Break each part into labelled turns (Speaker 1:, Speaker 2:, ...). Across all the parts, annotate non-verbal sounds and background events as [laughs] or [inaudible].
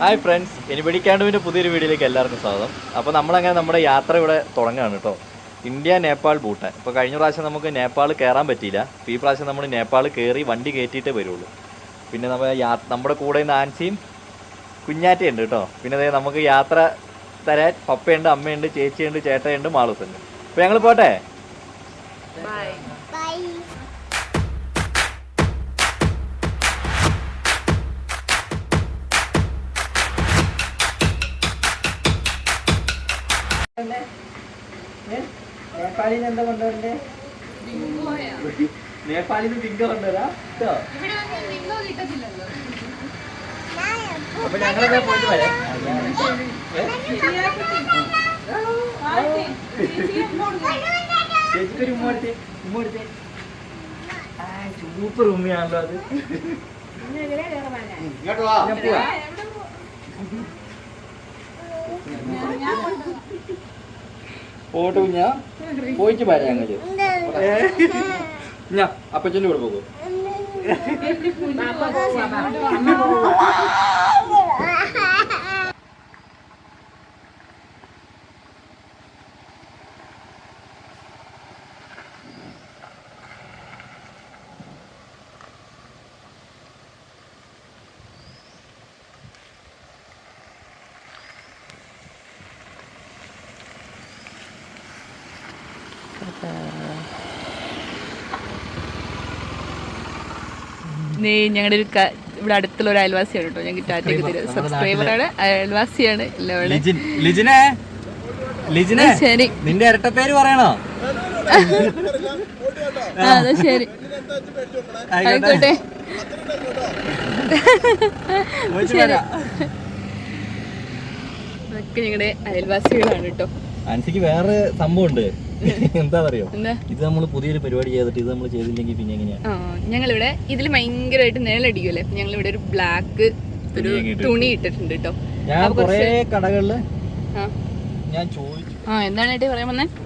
Speaker 1: Hi friends anybody ക്യാൻഡുവിന്റെ പുതിയൊരു വീഡിയോയിലേക്ക് എല്ലാവർക്കും സ്വാഗതം. അപ്പോൾ നമ്മളങ്ങനെ നമ്മുടെ യാത്ര ഇവിടെ തുടങ്ങുകയാണ് കേട്ടോ. ഇന്ത്യ നേപ്പാൾ ഭൂട്ടാൻ. ഇപ്പോൾ കഴിഞ്ഞ പ്രാവശ്യം നമുക്ക് നേപ്പാൾ കയറാൻ പറ്റിയില്ല. ഈ പ്രാവശ്യം നമ്മൾ നേപ്പാൾ കയറി വണ്ടി കയറ്റിയിട്ടേ വരുള്ളൂ. പിന്നെ നമ്മൾ നമ്മുടെ കൂടെ നാൻസിയും കുഞ്ഞാറ്റയുണ്ട് കേട്ടോ. പിന്നെ അതായത് നമുക്ക് യാത്ര തരാൻ പപ്പയുണ്ട് അമ്മയുണ്ട് ചേച്ചിയുണ്ട് ചേട്ടയുണ്ട് മാളൂസുണ്ട് അപ്പോൾ ഞങ്ങൾ പോട്ടെ? നേപ്പാളിൽ എന്താ കൊണ്ടുവരണ്ടേ? നേപ്പാളിൽ നിന്ന് ബിങ്കോ കൊണ്ടുവരാ. കേട്ടോ? അപ്പൊ ഞങ്ങളൊക്കെ പോയിട്ട് വരാം. ചേച്ചിക്കൊരു ഉമ്മ എടുത്തേ ഉമ്മ എടുത്തേ സൂപ്പർ ഉമ്മയാണല്ലോ അത്.
Speaker 2: ഇങ്ങോട്ട് വാ
Speaker 1: ഞാൻ പോവാ പോട്ട് കുഞ്ഞാ പോയിട്ട് വരാം ഞങ്ങൾ. ഞാ അപ്പച്ചന്റെ കൂടെ പോകും
Speaker 3: നീ ഞങ്ങളുടെ ഒരു ഇവിടെ അടുത്തുള്ള ഒരു അയൽവാസിയാണ് കേട്ടോ. ഞാൻ ടാറ്റയ്ക്ക് തരും സബ്സ്ക്രൈബറാണ് അയൽവാസിയാണ് ശരി.
Speaker 1: നിന്റെ ഇരട്ട പേര് പറയണോ
Speaker 3: ശരി. ആയിക്കോട്ടെ. ഞങ്ങളുടെ അയൽവാസികളാണ് കേട്ടോ.
Speaker 1: അൻസിക്ക് വേറെ സംഭവം ഉണ്ട് [laughs] എന്താ?
Speaker 3: പറയുക
Speaker 1: ഇത് നമ്മൾ പുതിയൊരു പരിപാടി ചെയ്തിട്ട് ഇത് നമ്മൾ ചെയ്തില്ലെങ്കിൽ പിന്നെ
Speaker 3: എങ്ങനെയാണ് ഞങ്ങളിവിടെ ഇതിൽ ഭയങ്കരമായിട്ട് നിഴലടിക്കുമല്ലേ ഞങ്ങൾ ഇവിടെ ഒരു ബ്ലാക്ക് ഒരു
Speaker 1: തുണി ഇട്ടിട്ടുണ്ട്.
Speaker 3: കേട്ടോ
Speaker 1: ഞാൻ കുറേ
Speaker 3: കടകളിൽ
Speaker 1: ഞാൻ ചോദിച്ചു.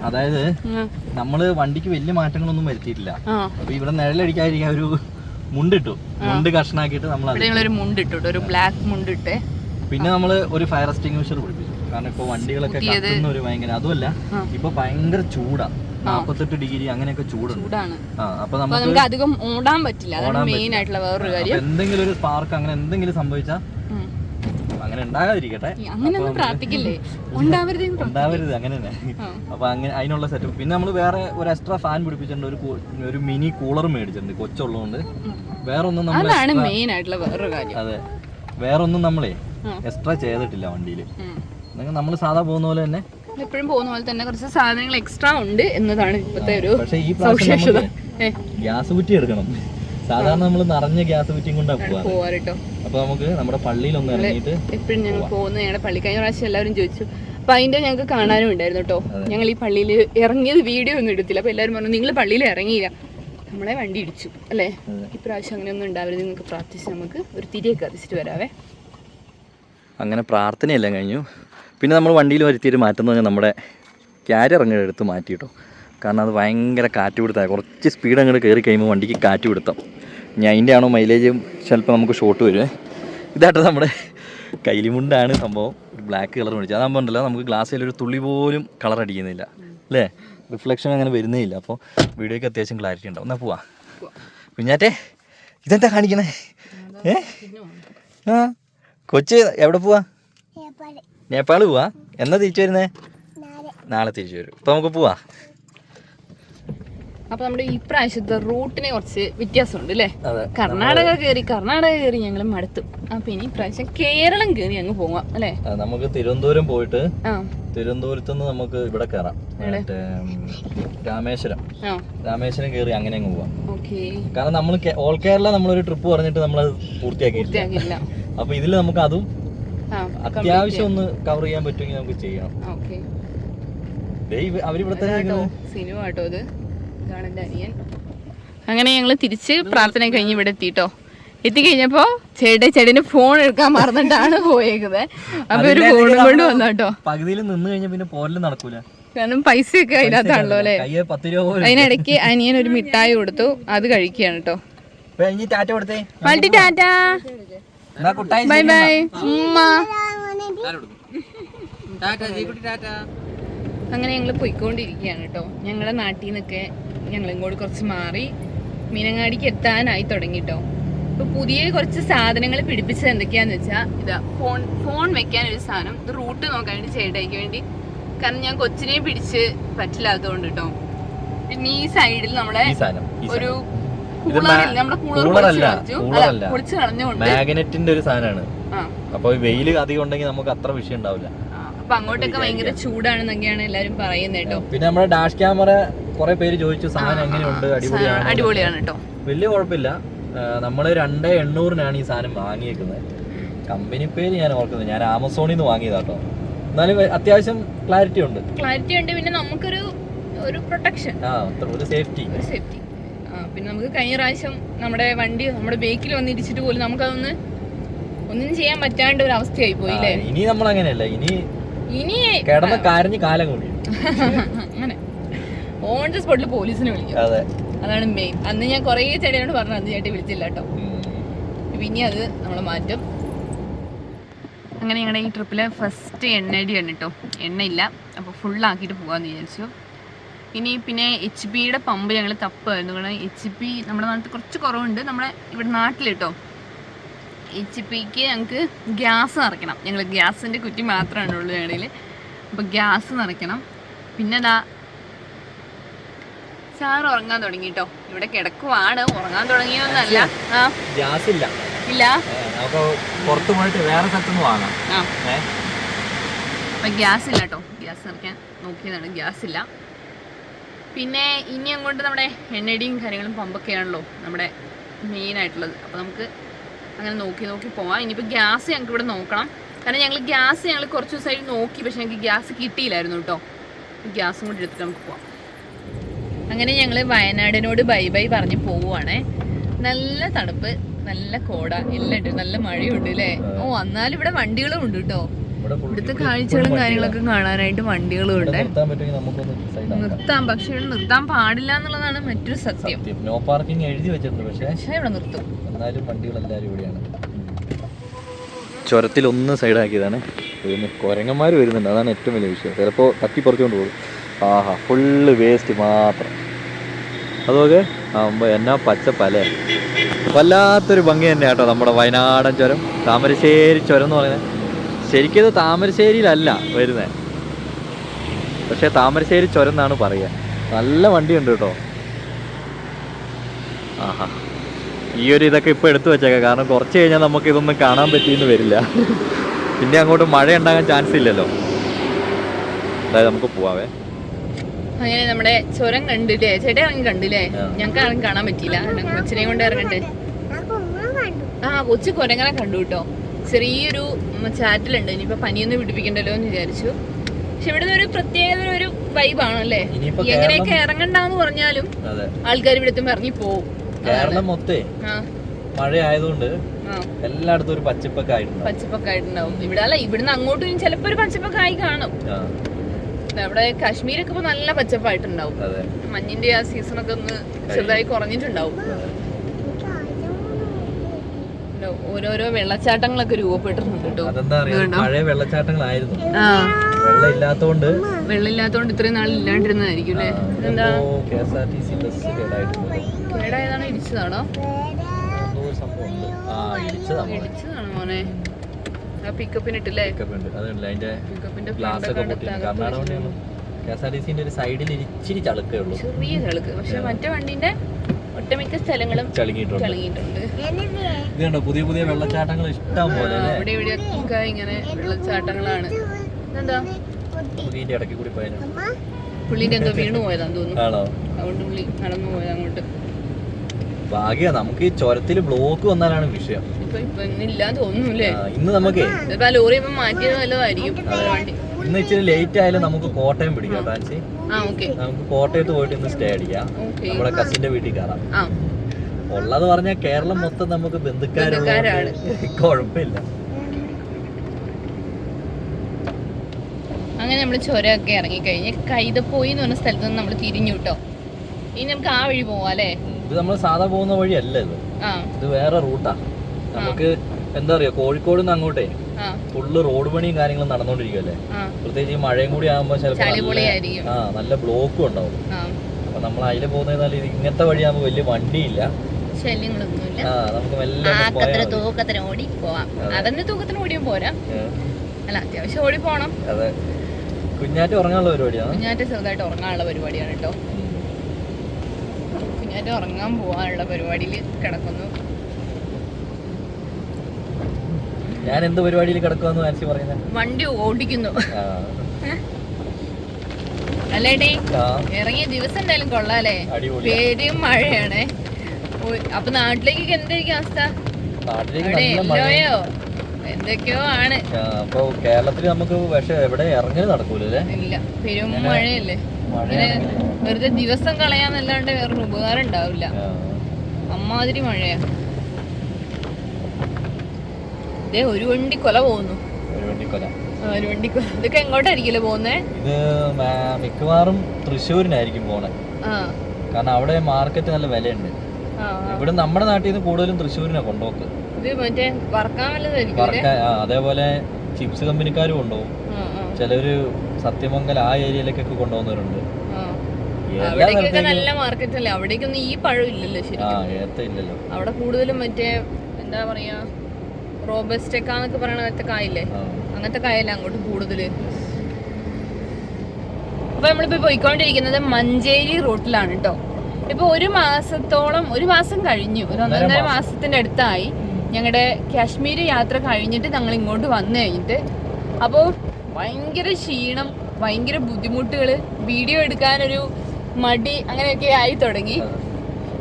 Speaker 1: അതായത്. നമ്മൾ വണ്ടിക്ക് വലിയ മാറ്റങ്ങളൊന്നും വരുത്തിയിട്ടില്ല. അപ്പൊ ഇവിടെ നിഴലടിക്കാതിരിക്കാൻ ഒരു മുണ്ടിട്ടു. മുണ്ട് കഷ്ണാക്കിയിട്ട് നമ്മൾ
Speaker 3: ഇവിടെ മുണ്ടിട്ടു മുണ്ട് ഇട്ടു ഒരു ബ്ലാക്ക് മുണ്ടിട്ട്. ഇട്ടേ
Speaker 1: പിന്നെ നമ്മൾ ഒരു ഫയർ എക്സ്റ്റിംഗ്വിഷർ പിടിപ്പിച്ചു. കാരണം ഇപ്പൊ വണ്ടികളൊക്കെ കത്തുന്ന ഒരു ഭയങ്കര അതുമല്ല. ഇപ്പൊ ഭയങ്കര ചൂടാ. നാപ്പത്തെട്ട് ഡിഗ്രി അങ്ങനെയൊക്കെ
Speaker 3: ചൂടാണ്.
Speaker 1: അപ്പൊ നമുക്ക്
Speaker 3: അധികം ഓടാൻ പറ്റില്ല. മെയിൻ ആയിട്ടുള്ള വേറൊരു കാര്യം.
Speaker 1: എന്തെങ്കിലും ഒരു സ്പാർക്ക് അങ്ങനെ എന്തെങ്കിലും സംഭവിച്ചാ. അങ്ങനെ ഉണ്ടാകാതിരിക്കട്ടെ.
Speaker 3: അങ്ങനെയൊന്നും പ്രാർത്ഥിക്കില്ലേ? ഉണ്ടാവരുത്
Speaker 1: ഉണ്ടാവരുത് അങ്ങനെ തന്നെ. അപ്പൊ അങ്ങനെ അതിനുള്ള സെറ്റപ്പ് പിന്നെ നമ്മൾ വേറെ ഒരു എക്സ്ട്രാ ഫാൻ പിടിപ്പിച്ചിട്ടുണ്ട്. ഒരു ഒരു മിനി കൂളർ മേടിച്ചിട്ടുണ്ട് കൊച്ചുള്ളതുകൊണ്ട്. വേറെ ഒന്നും
Speaker 3: അതാണ് മെയിൻ ആയിട്ടുള്ള വേറൊരു കാര്യം.
Speaker 1: അതെ. വേറൊന്നും നമ്മളെ എക്സ്ട്രാ ചെയ്തിട്ടില്ല വണ്ടിയിൽ. നമ്മൾ സാധാ പോകുന്ന പോലെ തന്നെ.
Speaker 3: എപ്പോഴും പോകുന്ന പോലെ തന്നെ കുറച്ച് സാധനങ്ങൾ എക്സ്ട്രാ ഉണ്ട് എന്നതാണ് ഇപ്പോഴത്തെ ഒരു
Speaker 1: പക്ഷേ ഈ പ്രാവശ്യം
Speaker 3: സവിശേഷത.
Speaker 1: ഗ്യാസ് കുറ്റി എടുക്കണം. സാധാരണ നമ്മൾ നിറഞ്ഞ ഗ്യാസ് കുറ്റിയും കൊണ്ടാണ് പോവാറ്.
Speaker 3: പോവാറ്
Speaker 1: അപ്പൊ നമുക്ക് നമ്മുടെ പള്ളിയിൽ ഒന്ന് ഇറങ്ങിയിട്ട്
Speaker 3: എപ്പോഴും ഞങ്ങൾ പോകുന്ന ഞങ്ങളുടെ പള്ളി. കഴിഞ്ഞ പ്രാവശ്യം എല്ലാവരും ചോദിച്ചു. അപ്പൊ അതിന്റെ ഞങ്ങൾക്ക് കാണാനും ഉണ്ടായിരുന്നു കേട്ടോ ഞങ്ങൾ ഈ പള്ളിയിൽ ഇറങ്ങിയത് വീഡിയോ ഒന്നും എടുത്തില്ല. അപ്പൊ എല്ലാവരും പറഞ്ഞു നിങ്ങൾ പള്ളിയിൽ ഇറങ്ങിയില്ല. നമ്മളെ വണ്ടി ഇടിച്ചു അല്ലേ. ഇപ്രാവശ്യം അങ്ങനെയൊന്നും ഉണ്ടാവരുത്. നിങ്ങൾക്ക് പ്രാർത്ഥിച്ച് നമുക്ക് ഒരു തിരിയൊക്കെ കത്തിച്ചിട്ട് വരാവേ.
Speaker 1: അങ്ങനെ പ്രാർത്ഥനയെല്ലാം കഴിഞ്ഞു. പിന്നെ നമ്മൾ വണ്ടിയിൽ വരുത്തിയൊരു മാറ്റം എന്ന് പറഞ്ഞാൽ നമ്മുടെ ക്യാരിയർ അങ്ങോട്ട് എടുത്ത് മാറ്റി കേട്ടോ കാരണം അത് ഭയങ്കര കാറ്റ് പിടുത്തമാണ് കുറച്ച് സ്പീഡ് അങ്ങോട്ട് കയറി കഴിയുമ്പോൾ വണ്ടിക്ക് കാറ്റ് പിടുത്തം. ഞാൻ അതിന്റെ ആണോ മൈലേജും ചിലപ്പോൾ നമുക്ക് ഷോർട്ട് വരുമേ ഇതാട്ടോ നമ്മുടെ കൈലിമുണ്ടാണ് സംഭവം. ബ്ലാക്ക് കളർ മേടിച്ചത്. അതാകുമ്പോൾ ഉണ്ടല്ലോ നമുക്ക് ഗ്ലാസ്സിൽ ഒരു തുള്ളി പോലും കളർ അടിക്കുന്നില്ല. അല്ലേ? റിഫ്ലക്ഷൻ അങ്ങനെ വരുന്നേ ഇല്ല. അപ്പോൾ വീഡിയോയ്ക്ക് അത്യാവശ്യം ക്ലാരിറ്റി ഉണ്ടാവും. എന്നാൽ പോവാ. കുഞ്ഞാറ്റേ ഇതെന്താ കാണിക്കണേ? ഏ? ആ കൊച്ച് എവിടെ പോവാ? നേപ്പാൾ പോവാ? എന്നാ തിരിച്ചു വരുന്നേ? നാളെ. തിരിച്ചു വരും. ഇപ്പൊ നമുക്ക് പോവാ.
Speaker 3: അപ്പൊ നമ്മുടെ ഈ പ്രാവശ്യത്തെ റൂട്ടിനെ കുറച്ച് വ്യത്യാസമുണ്ട് അല്ലേ കർണാടക കയറി കർണാടക കയറി ഞങ്ങൾ മടുത്തു. അപ്പൊ ഇനി പ്രാവശ്യം കേരളം കയറി അങ്ങ് പോവാം അല്ലേ?
Speaker 1: നമുക്ക് തിരുവനന്തപുരം പോയിട്ട് തിരുവനന്തപുരത്ത് നിന്ന് നമുക്ക് ഇവിടെ കയറാം രാമേശ്വരം. രാമേശ്വരം കയറി അങ്ങനെ അങ്ങ് പോവാം.
Speaker 3: ഓക്കെ.
Speaker 1: കാരണം നമ്മൾ ഓൾ കേരള നമ്മളൊരു ട്രിപ്പ് പറഞ്ഞിട്ട് നമ്മൾ പൂർത്തിയാക്കിയിട്ടില്ല.
Speaker 3: പൂർത്തിയാക്കിയില്ല
Speaker 1: അപ്പൊ ഇതിൽ നമുക്ക് അതും അത്യാവശ്യം ഒന്ന് കവർ ചെയ്യാൻ പറ്റുമെങ്കിൽ നമുക്ക് ചെയ്യണം അവരിവിടെ തന്നെ.
Speaker 3: സിനിമ കേട്ടോ ഇത്. അനിയൻ. അങ്ങനെ ഞങ്ങൾ തിരിച്ച് പ്രാർത്ഥന കഴിഞ്ഞ് ഇവിടെ എത്തിട്ടോ. എത്തിക്കഴിഞ്ഞപ്പോ ചേട്ടൻ ചേട്ടന് ഫോൺ എടുക്കാൻ മറന്നിട്ടാണ് പോയേക്കുന്നത്. അപ്പൊ ഒരു ഫോൺ കൊണ്ട്
Speaker 1: വന്നോട്ടോ.
Speaker 3: വന്നു
Speaker 1: പകുതിയിൽ നിന്ന് കഴിഞ്ഞ പിന്നെ പോലും നടക്കൂല.
Speaker 3: കാരണം പൈസ ഒക്കെ അതിനകത്താണല്ലോ അല്ലെ? അതിനിടയ്ക്ക് അനിയൻ ഒരു മിഠായി കൊടുത്തു. അത് കഴിക്കുകയാണ് കേട്ടോ.
Speaker 1: ടാറ്റ കൊടുത്തേ.
Speaker 3: ടാറ്റ. ബൈ ബൈ ഉമ്മ. അങ്ങനെ ഞങ്ങൾ പോയിക്കൊണ്ടിരിക്കുകയാണ് കേട്ടോ. ഞങ്ങളെ നാട്ടിൽ നിന്നൊക്കെ ഞങ്ങൾ ഇങ്ങോട്ട് കുറച്ച് മാറി മീനങ്ങാടിക്ക് എത്താനായി തുടങ്ങി കേട്ടോ. ഇപ്പൊ പുതിയ കുറച്ച് സാധനങ്ങൾ പിടിപ്പിച്ചത് എന്തൊക്കെയാന്ന് വെച്ചാൽ ഇതാ ഫോൺ ഫോൺ വെക്കാൻ ഒരു സാധനം. ഇത് റൂട്ട് നോക്കാൻ വേണ്ടി ചേട്ടായിക്ക് വേണ്ടി. കാരണം ഞാൻ കൊച്ചിനെ പിടിച്ച് പറ്റില്ലാത്തതുകൊണ്ട് കേട്ടോ. പിന്നെ ഈ സൈഡിൽ നമ്മളെ ഒരു
Speaker 1: ഇത് മാഗ്നറ്റിന്റെ ഒരു സാധനമാണ്. അപ്പൊ വെയിൽ അധികം ഉണ്ടെങ്കിൽ നമുക്ക് അത്ര വിഷയം ഉണ്ടാവില്ല.
Speaker 3: അപ്പൊ അങ്ങോട്ടൊക്കെ ഭയങ്കര ചൂടാണെന്നൊക്കെയാണ് എല്ലാരും പറയുന്നത് കേട്ടോ.
Speaker 1: പിന്നെ നമ്മുടെ ഡാഷ് ക്യാമറ കുറെ പേര് ചോദിച്ചു സാധനം എങ്ങനെയുണ്ട്? അടിപൊളിയാണ്?
Speaker 3: അടിപൊളിയാണ് കേട്ടോ.
Speaker 1: വലിയ കുഴപ്പമില്ല. നമ്മൾ നമ്മൾ രണ്ടേ എണ്ണൂറിനാണ് ഈ സാധനം വാങ്ങിയേക്കുന്നത്. കമ്പനി പേര് ഞാൻ ഓർക്കുന്നത്. ഞാൻ ആമസോണിൽ നിന്ന് വാങ്ങിയതാട്ടോ എന്നാലും അത്യാവശ്യം ക്ലാരിറ്റി ഉണ്ട്.
Speaker 3: ക്ലാരിറ്റി ഉണ്ട്. പിന്നെ നമുക്കൊരു ഒരു പ്രൊട്ടക്ഷൻ.
Speaker 1: ആ ഒരു സേഫ്റ്റി.
Speaker 3: ഒരു സേഫ്റ്റി. പിന്നെ നമുക്ക് കഴിഞ്ഞ പ്രാവശ്യം നമ്മുടെ വണ്ടി നമ്മുടെ ബേക്കിൽ വന്ന് ഇടിച്ചിട്ട് പോലും നമുക്കതൊന്ന് ഒന്നും ചെയ്യാൻ പറ്റാണ്ട് ഒരു അവസ്ഥയായി പോയില്ലേ
Speaker 1: ഇനി നമ്മൾ അങ്ങനെയല്ല ഇനി
Speaker 3: ഇനി
Speaker 1: കിടന്ന് കരഞ്ഞ് കാലം കൂടി.
Speaker 3: അങ്ങനെ. ഓൺ ദ സ്പോട്ടിൽ പോലീസിനെ വിളിക്കും.
Speaker 1: അതെ.
Speaker 3: അതാണ് മെയിൻ അന്ന് ഞാൻ കുറേ ചേട്ടനോട് പറഞ്ഞു അന്ന് ചേട്ടി വിളിച്ചില്ല കേട്ടോ. പിന്നെ അത് നമ്മൾ മാറ്റും. അങ്ങനെ ഞങ്ങളുടെ ഈ ട്രിപ്പിലെ ഫസ്റ്റ് എണ്ണയടിയാണ് കേട്ടോ എണ്ണയില്ല. അപ്പോൾ ഫുള്ളാക്കിയിട്ട് പോകാമെന്ന് വിചാരിച്ചു. ഇനി പിന്നെ എച്ച് പിയുടെ പമ്പ് ഞങ്ങൾ തപ്പായിരുന്നു. കാരണം എച്ച് പി നമ്മുടെ നാട്ടിൽ കുറച്ച് കുറവുണ്ട്. നമ്മുടെ ഇവിടെ നാട്ടിൽ കേട്ടോ എച്ച് പിക്ക് ഞങ്ങൾക്ക് ഗ്യാസ് നിറയ്ക്കണം. ഞങ്ങൾ ഗ്യാസിന്റെ കുറ്റി മാത്രമാണ് ഉള്ളൂ ഞങ്ങളിൽ അപ്പോൾ ഗ്യാസ് നിറയ്ക്കണം. പിന്നെ ദാ സാർ ഉറങ്ങാൻ തുടങ്ങി കേട്ടോ ഇവിടെ കിടക്കുവാണ്. ഉറങ്ങാൻ തുടങ്ങിയൊന്നല്ല. ആ.
Speaker 1: ഗ്യാസ് ഇല്ല.
Speaker 3: ഇല്ല
Speaker 1: പുറത്ത് പോയിട്ട് വേറെ സ്ഥലത്തുനിന്ന് വാങ്ങാം.
Speaker 3: ആ. അപ്പം ഗ്യാസ് ഇല്ല കേട്ടോ ഗ്യാസ് നിറയ്ക്കാൻ നോക്കിയതാണ്. ഗ്യാസ് ഇല്ല പിന്നെ ഇനി അങ്ങോട്ട് നമ്മുടെ എണ്ണടിയും കാര്യങ്ങളും പമ്പൊക്കെയാണല്ലോ നമ്മുടെ മെയിൻ ആയിട്ടുള്ളത്. അപ്പോൾ നമുക്ക് അങ്ങനെ നോക്കി നോക്കി പോവാം. ഇനിയിപ്പോൾ ഗ്യാസ് ഞങ്ങൾക്ക് ഇവിടെ നോക്കണം. കാരണം ഞങ്ങൾ ഗ്യാസ് ഞങ്ങൾ കുറച്ച് ദിവസമായിട്ട് നോക്കി. പക്ഷെ ഞങ്ങൾക്ക് ഗ്യാസ് കിട്ടിയില്ലായിരുന്നു കേട്ടോ. ഗ്യാസും കൂടി എടുത്തിട്ട് നമുക്ക് പോവാം. അങ്ങനെ ഞങ്ങൾ വയനാടിനോട് ബൈ ബൈ പറഞ്ഞ് പോവുകയാണേ നല്ല തണുപ്പ് നല്ല കോട എല്ലാം ഉണ്ട്. നല്ല മഴയുണ്ട് അല്ലേ ഓ എന്നാലും ഇവിടെ വണ്ടികളും ഉണ്ട് കേട്ടോ. ഇവിടുത്തെ
Speaker 1: ഇവിടെ
Speaker 3: കാഴ്ചകളും കാര്യങ്ങളൊക്കെ കാണാനായിട്ട് വണ്ടികളും ഉണ്ട്.
Speaker 1: നിർത്താൻ പറ്റുമെങ്കിൽ നമുക്കൊന്ന് സൈഡ് ആക്കാം.
Speaker 3: നിർത്താം പക്ഷെ ഇവിടെ നിർത്താൻ പാടില്ല എന്നുള്ളതാണ് മറ്റൊരു സത്യം.
Speaker 1: നോ പാർക്കിംഗ് എഴുതി വെച്ചിട്ടുണ്ട് പക്ഷേ.
Speaker 3: പക്ഷെ ഇവിടെ നിർത്തും.
Speaker 1: എന്നാലും വണ്ടികളെല്ലാവരും ഇവിടെയാണ്. ചുരത്തിൽ ഒന്ന് സൈഡാക്കിയതാണ് പിന്നെ കുരങ്ങന്മാർ വരുന്നുണ്ട്. അതാണ് ഏറ്റവും വലിയ വിഷയം. ചിലപ്പോൾ തട്ടിപ്പറിച്ചുകൊണ്ട് പോകും. ആഹാ ഫുള്ള് വേസ്റ്റ് മാത്രം. അതുപോലെ ആകുമ്പോൾ എന്നാ പച്ച പല. വല്ലാത്തൊരു ഭംഗി തന്നെ കേട്ടോ നമ്മുടെ വയനാടൻ ചുരം. താമരശ്ശേരി ചുരം എന്ന് പറയുന്നത്. ശരിക്കും ഇത് താമരശ്ശേരിയിലല്ല വരുന്നത് പക്ഷെ താമരശ്ശേരി ചുരം എന്നാണ് പറയുക. നല്ല വണ്ടിയുണ്ട് കേട്ടോ. ആഹാ. ഈ ഒരു ഇതൊക്കെ ഇപ്പോൾ എടുത്തു വെച്ചേക്കാം. കാരണം കുറച്ച് കഴിഞ്ഞാൽ നമുക്ക് ഇതൊന്നും കാണാൻ പറ്റിയെന്ന് വരില്ല. പിന്നെ അങ്ങോട്ട് മഴ ഉണ്ടാകാൻ ചാൻസ് ഇല്ലല്ലോ. അതായത് നമുക്ക് പോവാവേ.
Speaker 3: അങ്ങനെ നമ്മുടെ ചുരം കണ്ടില്ലേ? ചേട്ടൻ ഇറങ്ങി കണ്ടില്ലേ. ഞങ്ങൾക്ക് ഇറങ്ങി കാണാൻ പറ്റിയില്ല. കൊച്ചിനെ കൊണ്ട് ഇറങ്ങണ്ടേ? ആ കൊച്ചു കുരങ്ങനെ കണ്ടു കേട്ടോ. ചെറിയൊരു ചാറ്റലുണ്ട്. ഇനിയിപ്പോ പനിയൊന്നും പിടിപ്പിക്കണ്ടല്ലോ എന്ന് വിചാരിച്ചു. പക്ഷെ ഇവിടുന്ന് ഒരു പ്രത്യേകത ഒരു വൈബാണ് അല്ലേ എങ്ങനെയൊക്കെ ഇറങ്ങണ്ടെന്ന് പറഞ്ഞാലും ആൾക്കാർ ഇവിടെ ഇറങ്ങി പോവും.
Speaker 1: കേരളം മൊത്തേ മഴ ആയതുകൊണ്ട് എല്ലായിടത്തും ഒരു പച്ചപ്പൊക്കെ ആയിട്ടുണ്ട്
Speaker 3: പച്ചപ്പൊക്കെ ആയിട്ടുണ്ടാവും ഇവിടെ അല്ല ഇവിടുന്ന് അങ്ങോട്ടും ഇനി ചിലപ്പോ ഒരു പച്ചപ്പൊക്കെ ആയി കാണും അവിടെ കാശ്മീരൊക്കെ ഇപ്പൊ നല്ല പച്ചപ്പായിട്ടുണ്ടാവും. മഞ്ഞിന്റെ ആ സീസണൊക്കെ ഒന്ന് ചെറുതായി കുറഞ്ഞിട്ടുണ്ടാവും. ഓരോരോ വെള്ളച്ചാട്ടങ്ങളൊക്കെ രൂപപ്പെട്ടിട്ടുണ്ട് കേട്ടോ.
Speaker 1: അതെന്താ അറിയാം?
Speaker 3: ഇതുണ്ടോ?
Speaker 1: പഴയ വെള്ളച്ചാട്ടങ്ങളായിരുന്നു. വെള്ളം
Speaker 3: വെള്ളമില്ലാത്തോണ്ട് ഇത്രയും നാൾ ഇല്ലാണ്ടിരുന്നതായിരിക്കും അല്ലേ? ഇതെന്താ?
Speaker 1: K S R T C bus കേടായിട്ടുണ്ട്
Speaker 3: കേടായതാണോ ഇടിച്ചതാണോ? മോനെ. ആ
Speaker 1: അതിന്റെ
Speaker 3: പിക്കപ്പിന്റെ
Speaker 1: ഗ്ലാസ് ഒക്കെ പൊട്ടി കർണാടക വണ്ടിയാണ് കെ എസ് ആർ ടി സിന്റെ ഒരു സൈഡിൽ ഇച്ചിരി ചളുക്കേ ഉള്ളൂ.
Speaker 3: ചെറിയ ചളുക്ക്. പക്ഷെ മറ്റേ വണ്ടിന്റെ ഒട്ടുമിക്ക സ്ഥലങ്ങളും
Speaker 1: ചളിങ്ങിയിട്ടുണ്ട്.
Speaker 3: ചളുങ്ങിയിട്ടുണ്ട്.
Speaker 1: ഇത് കണ്ടോ പുതിയ പുതിയ വെള്ളച്ചാട്ടങ്ങൾ ഇഷ്ടം പോലെ ഇവിടെ
Speaker 3: ഒക്കെ ഇവിടെയൊക്കെ ഇങ്ങനെ വെള്ളച്ചാട്ടങ്ങളാണ്. എന്താ
Speaker 1: പുതിയന്റെ ഇടയ്ക്ക് കൂടി പോയാലും
Speaker 3: പുള്ളിന്റെ എന്തോ വീണു പോയതാന്ന് തോന്നുന്നു.
Speaker 1: ആണോ?
Speaker 3: അതുകൊണ്ട് പുള്ളി നടന്നു പോയത് അങ്ങോട്ട്.
Speaker 1: ഭാഗ്യ നമുക്ക് ഈ ചുരത്തിൽ ബ്ലോക്ക് വന്നാലാണ് വിഷയം.
Speaker 3: ഇപ്പൊ ഇപ്പൊ ഇന്നില്ലാന്ന് തോന്നുന്നല്ലേ
Speaker 1: ആ, ഇന്ന് നമുക്ക്
Speaker 3: ചിലപ്പോ ആ ലോറി ഇപ്പൊ മാറ്റിയത് വല്ലതായിരിക്കും വണ്ടി
Speaker 1: ഇന്ന് ഇച്ചിരി ലേറ്റ് ആയാലും നമുക്ക് കോട്ടയം പിടിക്കാം
Speaker 3: ടാൻസി
Speaker 1: നമുക്ക് കോട്ടയത്ത് പോയിട്ട് ഇന്ന് സ്റ്റേ അടിക്കാം. നമ്മുടെ കസിന്റെ വീട്ടിൽ കയറാം. ഉള്ളത് പറഞ്ഞാൽ കേരളം മൊത്തം നമുക്ക് ബന്ധുക്കാരുള്ള കുഴപ്പമില്ല.
Speaker 3: അങ്ങനെ നമ്മൾ ചുരമൊക്കെ ഇറങ്ങിക്കഴിഞ്ഞ് കൈതപ്പോയി എന്ന് പറഞ്ഞ സ്ഥലത്ത് നിന്ന് നമ്മൾ തിരിഞ്ഞു കേട്ടോ ഇനി നമുക്ക് ആ വഴി പോവാം അല്ലേ?
Speaker 1: ഇത് നമ്മൾ സാധാ പോകുന്ന വഴിയല്ല ഇത്. ഇത് വേറെ റൂട്ടാ നമുക്ക് എന്താ പറയാ കോഴിക്കോട് നിന്ന് അങ്ങോട്ടേ. ഫുള്ള് റോഡ് പണിയും കാര്യങ്ങളും നടന്നുകൊണ്ടിരിക്കുമല്ലേ പ്രത്യേകിച്ച് ഈ മഴയും കൂടി ആകുമ്പോൾ ചിലപ്പോൾ ആ നല്ല ബ്ലോക്കും ഉണ്ടാവും. അപ്പൊ നമ്മൾ അതിൽ പോകുന്നതിനാൽ ഇങ്ങനത്തെ വഴിയാകുമ്പോൾ വലിയ വണ്ടിയില്ല.
Speaker 3: തൂക്കത്തിന് ഓടി പോവാം. അതന്നെ തൂക്കത്തിന് ഓടിയും പോരാ. അല്ല അത്യാവശ്യം ഓടി പോണം.
Speaker 1: കുഞ്ഞാറ്റ് ഉറങ്ങാനുള്ള പരിപാടിയാണ്?
Speaker 3: കുഞ്ഞാറ്റ് ചെറുതായിട്ട് ഉറങ്ങാനുള്ള പരിപാടിയാണ് കേട്ടോ. കുഞ്ഞാറ്റ് ഉറങ്ങാൻ പോകാനുള്ള പരിപാടിയിൽ കിടക്കുന്നു.
Speaker 1: ഞാൻ എന്ത് പരിപാടിയിൽ കിടക്കുമെന്ന് മാനസി പറയുന്നത്
Speaker 3: വണ്ടി ഓടിക്കുന്നു. അല്ലേടി ഇറങ്ങിയ ദിവസം എന്തായാലും കൊള്ളാലേ പേരും മഴയാണ്. അപ്പൊ നാട്ടിലേക്ക് എന്തായിരിക്കും അവസ്ഥ എന്തൊക്കെയോ ആണ്.
Speaker 1: അപ്പൊ കേരളത്തിൽ നമുക്ക് പക്ഷെ എവിടെ ഇറങ്ങി നടക്കൂലേ
Speaker 3: ഇല്ല. പെരും മഴയല്ലേ. വെറുതെ ദിവസം കളയാന്നല്ലാണ്ട് വേറൊരു ഉപകാരം ഉണ്ടാവില്ല. അമ്മാതിരി മഴയാ. ദേ ഒരു വണ്ടി കൊല പോകുന്നു.
Speaker 1: ഒരു വണ്ടിക്കൊല.
Speaker 3: ആ, ഒരു വണ്ടി കൊല ഇതൊക്കെ എങ്ങോട്ടായിരിക്കല്ലേ പോകുന്നേ?
Speaker 1: ഇത് മിക്കവാറും തൃശ്ശൂരിനായിരിക്കും പോണേ. കാരണം അവിടെ മാർക്കറ്റ് നല്ല വിലയുണ്ട്. ഇവിടെ നമ്മുടെ നാട്ടിൽ നിന്ന് കൂടുതലും തൃശ്ശൂരിനെ കൊണ്ടുപോക്ക്. അതേപോലെ ചിപ്സ് കമ്പനിക്കാരും കൊണ്ടുപോകും. ചിലര് സത്യമംഗലം ആ ഏരിയയിലേക്കൊക്കെ കൊണ്ടുപോകുന്നവരുണ്ട്.
Speaker 3: നല്ല മാർക്കറ്റ് അല്ലേ അവിടേക്കൊന്നും ഈ പഴം ഇല്ലല്ലോ ശരി
Speaker 1: ഇല്ലല്ലോ.
Speaker 3: അവിടെ കൂടുതലും മറ്റേ എന്താ പറയാ റോബസ്റ്റെക്കാന്നൊക്കെ പറയണ അങ്ങനത്തെ കായില്ലേ. അങ്ങനത്തെ കായല്ലേ അങ്ങോട്ട് കൂടുതൽ. അപ്പൊ നമ്മളിപ്പോ പോയിക്കൊണ്ടിരിക്കുന്നത് മഞ്ചേരി റൂട്ടിലാണ് കേട്ടോ ഇപ്പൊ ഒരു മാസത്തോളം ഒരു മാസം കഴിഞ്ഞു. ഒരു
Speaker 1: ഒന്നര
Speaker 3: ഒന്നൊന്നര മാസത്തിന്റെ അടുത്തായി. ഞങ്ങളുടെ കാശ്മീർ യാത്ര കഴിഞ്ഞിട്ട് ഞങ്ങൾ ഇങ്ങോട്ട് വന്നു കഴിഞ്ഞിട്ട് അപ്പോൾ ഭയങ്കര ക്ഷീണം ഭയങ്കര ബുദ്ധിമുട്ടുകൾ വീഡിയോ എടുക്കാനൊരു മടി അങ്ങനെയൊക്കെ ആയി തുടങ്ങി.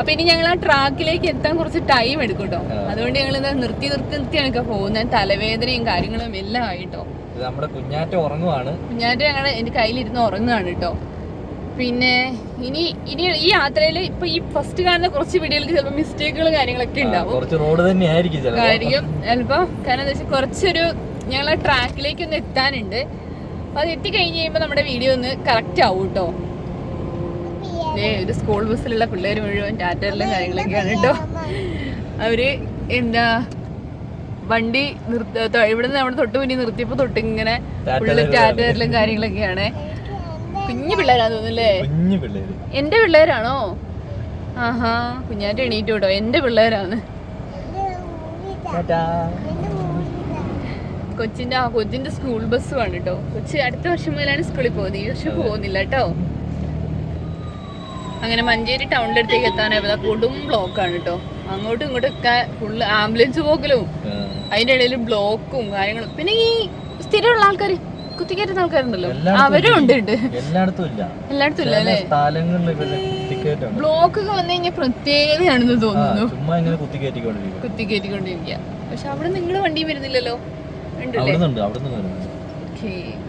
Speaker 3: അപ്പൊ ഇനി ഞങ്ങൾ ആ ട്രാക്കിലേക്ക് എത്താൻ കുറച്ച് ടൈം എടുക്കും കേട്ടോ അതുകൊണ്ട് ഞങ്ങൾ നിർത്തി നിർത്തി നിർത്തിയാണ് പോകുന്നത് തലവേദനയും കാര്യങ്ങളും എല്ലാം ആയിട്ടോ.
Speaker 1: നമ്മുടെ കുഞ്ഞാറ്റ ഉറങ്ങുവാണ്.
Speaker 3: കുഞ്ഞാറ്റ ഞങ്ങൾ എന്റെ കയ്യിലിരുന്ന് ഉറങ്ങുകയാണ് കേട്ടോ പിന്നെ ഇനി ഇനി ഈ യാത്രയിൽ ഇപ്പൊ ഈ ഫസ്റ്റ് കാണുന്ന കുറച്ച് വീഡിയോയിൽ ചിലപ്പോൾ മിസ്റ്റേക്കുകൾ കാര്യങ്ങളൊക്കെ ഉണ്ടാവും.
Speaker 1: കുറച്ച് റോഡ് തന്നെ ആയിരിക്കും ചിലപ്പോ.
Speaker 3: കാര്യം ചിലപ്പോൾ കാരണം എന്താ വെച്ചാൽ കുറച്ചൊരു ഞങ്ങളെ ആ ട്രാക്കിലേക്ക് ഒന്ന് എത്താനുണ്ട്. അപ്പൊ അത് എത്തിക്കഴിഞ്ഞ് കഴിയുമ്പോൾ നമ്മുടെ വീഡിയോ ഒന്ന് കറക്റ്റ് ആവും കേട്ടോ ഏ ഒരു സ്കൂൾ ബസ്സിലുള്ള പിള്ളേർ മുഴുവൻ ടാറ്ററിലും കാര്യങ്ങളൊക്കെയാണ് കേട്ടോ അവർ എന്താ വണ്ടി നിർത്ത ഇവിടെ നിന്ന് നമ്മുടെ തൊട്ട് മുന്നിൽ നിർത്തിയപ്പോ തൊട്ട് ഇങ്ങനെ ഫുള്ള്
Speaker 1: ടാറ്ററിലും
Speaker 3: കാര്യങ്ങളൊക്കെയാണ്. കുഞ്ഞു പിള്ളേരാ തോന്നുന്നല്ലേ എന്റെ പിള്ളേരാണോ? ആഹാ കുഞ്ഞാറ്റ എണീറ്റ് കേട്ടോ എന്റെ പിള്ളേരാണ്. കൊച്ചിന്റെ ആ കൊച്ചിന്റെ സ്കൂൾ ബസ്സുമാണ് കേട്ടോ കൊച്ചി അടുത്ത വർഷം മുതലാണ് സ്കൂളിൽ പോകുന്നത്. ഈ വർഷം പോകുന്നില്ല കേട്ടോ അങ്ങനെ മഞ്ചേരി ടൗണിന്റെ അടുത്തേക്ക് എത്താനായപ്പോ കൊടും ബ്ലോക്കാണ് കേട്ടോ അങ്ങോട്ടും ഇങ്ങോട്ടും ഒക്കെ ഫുള്ള് ആംബുലൻസ് പോക്കലും അതിന്റെ ഇടയിൽ ബ്ലോക്കും കാര്യങ്ങളും. പിന്നെ ഈ സ്ഥിരമുള്ള ആൾക്കാർ കുത്തിക്കയറ്റുന്ന ആൾക്കാരുണ്ടല്ലോ. അവരും ഉണ്ട്
Speaker 1: എല്ലായിടത്തും ഇല്ല.
Speaker 3: അല്ലേ? ബ്ലോക്ക് ഒക്കെ വന്നു കഴിഞ്ഞാൽ പ്രത്യേകതയാണെന്ന് തോന്നുന്നു. കുത്തിക്കയറ്റിക്കൊണ്ടിരിക്കുക പക്ഷെ അവിടെ നിങ്ങൾ വണ്ടി വരുന്നില്ലല്ലോ?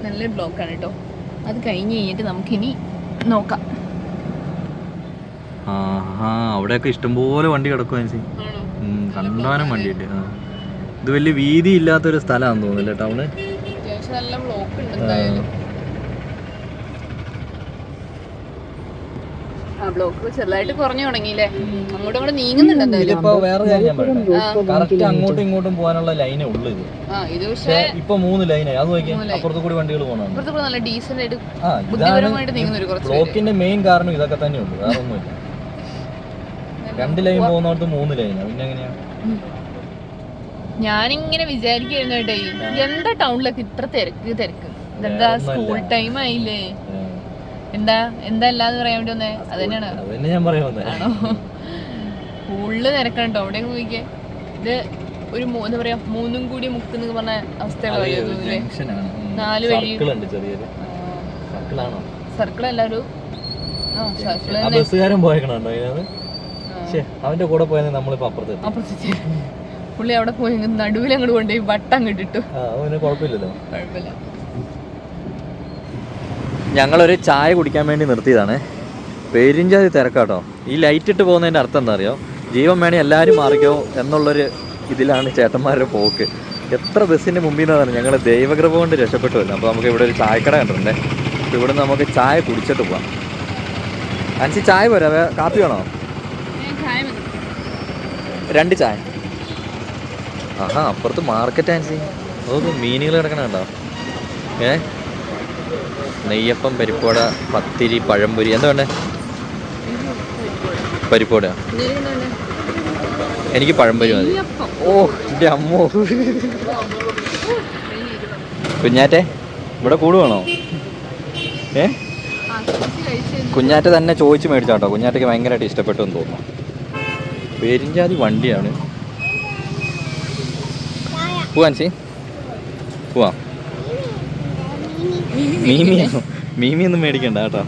Speaker 3: നല്ല ബ്ലോക്കാണ് കേട്ടോ അത് കഴിഞ്ഞ് കഴിഞ്ഞിട്ട് നമുക്കിനി നോക്കാം.
Speaker 1: ആ ആ അവിടെയൊക്കെ ഇഷ്ടംപോലെ വണ്ടി കിടക്കും അനുസി കണ്ടാനും വണ്ടിയുണ്ട് ആ. ഇത് വലിയ വീതി ഇല്ലാത്തൊരു സ്ഥലമാണെന്ന് തോന്നുന്നില്ല ടൗണ്?
Speaker 3: ബ്ലോക്ക് ഉണ്ട് ആ. ബ്ലോക്ക് ചെറുതായിട്ട് കുറഞ്ഞു തുടങ്ങിയില്ലേ? അങ്ങോട്ടും നീങ്ങുന്നുണ്ട്
Speaker 1: ഇതിപ്പോ വേറെ കാര്യം ഞാൻ പറയട്ടെ. കറക്റ്റ് അങ്ങോട്ടും ഇങ്ങോട്ടും പോകാനുള്ള ലൈനേ ഉള്ളൂ ഇത്.
Speaker 3: പക്ഷേ
Speaker 1: ഇപ്പൊ മൂന്ന് ലൈനായി അത് നോക്കിയാൽ അപ്പുറത്തു കൂടി വണ്ടികൾ പോകണം
Speaker 3: കൂടെ നല്ല ഡീസന്റ് ആയിട്ട് ബുദ്ധിപരമായിട്ട് നീങ്ങുന്ന കുറച്ച്
Speaker 1: ബ്ലോക്കിന്റെ മെയിൻ കാരണം ഇതൊക്കെ തന്നെ ഉള്ളൂ വേറെ ഒന്നുമില്ല രണ്ട് ലൈൻ പോകുന്നവർക്ക് മൂന്ന് ലൈനാ പിന്നെ എങ്ങനെയാ?
Speaker 3: ഞാനിങ്ങനെ വിചാരിക്കുന്നു കേട്ടോ എന്താ ടൗണിലൊക്കെ ഇത്ര തിരക്ക് തിരക്ക്?
Speaker 1: എന്താ
Speaker 3: സ്കൂൾ ടൈം ആയില്ലേ? എന്താ എന്താ അല്ലാന്ന് പറയാൻ വേണ്ടി വന്നേ? അത് തന്നെയാണ്
Speaker 1: ഞാൻ പറയാൻ വന്നേ.
Speaker 3: ആണോ? സ്കൂളിൽ തിരക്കാണ് കേട്ടോ അവിടെ പോയിക്കേ. ഇത് ഒരു എന്താ പറയാ മൂന്നും കൂടി മുക്കെന്ന് പറഞ്ഞ അവസ്ഥയുള്ള നാല് വഴി.
Speaker 1: സർക്കിളാണോ
Speaker 3: സർക്കിൾ അല്ല ഒരു ആ സർക്കിൾ
Speaker 1: ബസ്സുകാരൻ പോയേക്കണോ അവന്റെ കൂടെ പോയത് നമ്മളിപ്പോ അപ്പുറത്ത് അപ്പുറത്ത്
Speaker 3: അപ്പുറത്തെ പുള്ളി അവിടെ പോയി നടുവിൽ അങ്ങോട്ട് കൊണ്ടുപോയി വട്ടം കിട്ടിട്ടു
Speaker 1: അവന് കുഴപ്പമില്ലല്ലോ.
Speaker 3: കുഴപ്പമില്ല.
Speaker 1: ഞങ്ങളൊരു ചായ കുടിക്കാൻ വേണ്ടി നിർത്തിയതാണ്. പെരിഞ്ചാതി തിരക്കാട്ടോ. ഈ ലൈറ്റ് ഇട്ട് പോകുന്നതിന്റെ അർത്ഥം എന്താ അറിയോ ജീവൻ വേണേ എല്ലാവരും മാറിക്കോ എന്നുള്ളൊരു ഇതിലാണ് ചേട്ടന്മാരുടെ പോക്ക്. എത്ര ബസ്സിന്റെ മുമ്പിൽ നിന്നാണ് ഞങ്ങൾ ദൈവകൃപ കൊണ്ട് രക്ഷപ്പെട്ടു വരുന്നത്. അപ്പോൾ നമുക്ക് ഇവിടെ ഒരു ചായക്കട കണ്ടിട്ടുണ്ട്. അപ്പോൾ ഇവിടെ നമുക്ക് ചായ കുടിച്ചിട്ട് പോവാം. അനുസരിച്ച് ചായ പോരാ? കാപ്പി വേണോ. രണ്ട് ചായ. ആഹാ അപ്പുറത്ത് മാർക്കറ്റ് ആൻസി. ഓ മീനുകൾ കിടക്കണ കണ്ടോ? ഏ? നെയ്യപ്പം പരിപ്പോട പത്തിരി പഴംപൊരി. എന്താ വേണ്ടേ? പരിപ്പോട എനിക്ക് പഴംപൊരി മതി. ഓ എന്റെ അമ്മോ. കുഞ്ഞാറ്റെ ഇവിടെ കൂടുവാണോ ഏ? കുഞ്ഞാറ്റ തന്നെ ചോദിച്ച് മേടിച്ചാട്ടോ. കുഞ്ഞാറ്റയ്ക്ക് ഭയങ്കരമായിട്ട് ഇഷ്ടപ്പെട്ടു എന്ന് തോന്നുന്നു. പെരിഞ്ചാതി വണ്ടിയാണ്. പോവാൻ സി? പോവാം. മീമിയാണോ മീമി. ഒന്നും മേടിക്കണ്ട കേട്ടോ.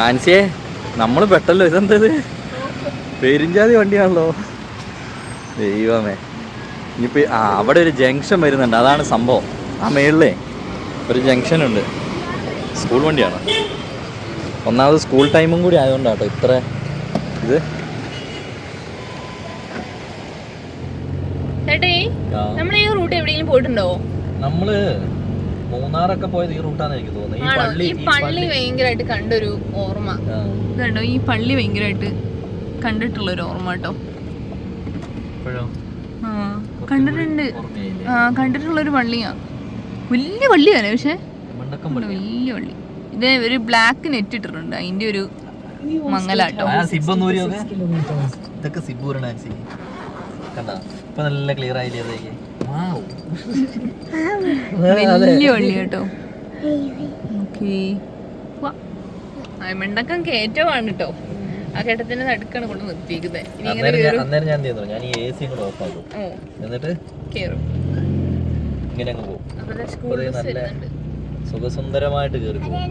Speaker 1: ആൻസിയെ നമ്മൾ പെട്ടല്ലോ. ഇതെന്തത്? പെരിഞ്ചാതി വണ്ടിയാണല്ലോ. ദൈവമേ. ഇനിയിപ്പോൾ ആ അവിടെ ഒരു ജംഗ്ഷൻ വരുന്നുണ്ട്. അതാണ് സംഭവം. ആ മേളിലേ ഒരു ജംഗ്ഷൻ ഉണ്ട് സ്കൂൾ വണ്ടിയാണ്. ഒന്നാമത് സ്കൂൾ ടൈമും കൂടി ആയതുകൊണ്ടാട്ടോ ഇത്ര ഇത്?
Speaker 3: നമ്മൾ ഈ റൂട്ട് എവിടെയെങ്കിലും പോയിട്ടുണ്ടോ?
Speaker 1: നമ്മൾ മൂന്നാറൊക്കെ പോയത് ഈ റൂട്ടാണ് എനിക്ക് തോന്നുന്നത് ഈ പള്ളി
Speaker 3: ഈ പള്ളി ഭയങ്കരമായിട്ട് കണ്ടൊരു ഓർമ്മ. ഇതുണ്ടോ? ഈ പള്ളി ഭയങ്കരമായിട്ട് കണ്ടിട്ടുള്ള ഒരു ഓർമ്മ കേട്ടോ.
Speaker 1: ഇപ്പോഴോ?
Speaker 3: ആ കണ്ടിട്ടുണ്ട്. ആ കണ്ടിട്ടുള്ള ഒരു പള്ളിയാ. വലിയ പള്ളിയാണ് പക്ഷെ. വലിയ പള്ളി. ഇത് ഒരു ബ്ലാക്ക് നെറ്റ് ഇട്ടിട്ടുണ്ട്. അതിന്റെ ഒരു
Speaker 1: സിബ്ബന്നൂരിയൊക്കെ? ഇതൊക്കെ സിബൂർ നാൻസി കണ്ട? ഇപ്പൊ നല്ല ക്ലിയർ ആയില്ലേ അതേക്ക്.
Speaker 3: വലിയ പള്ളി കേട്ടോ. മണ്ടക്കം ആ കേട്ടത്തിന്റെ നടുക്കാണ് കൊണ്ട് നിർത്തിയിരിക്കുന്നത്.
Speaker 1: അന്നേരം ഞാൻ- ഞാൻ ചെയ്യുന്നു? ഞാൻ ഈ എ സി കൂടെ ഓഫ് ആക്കും. എന്നിട്ട്
Speaker 3: കേറും.
Speaker 1: ഇങ്ങനെ അങ്ങ് പോകും. നല്ല- സുഖസുന്ദരമായിട്ട് കയറി പോകും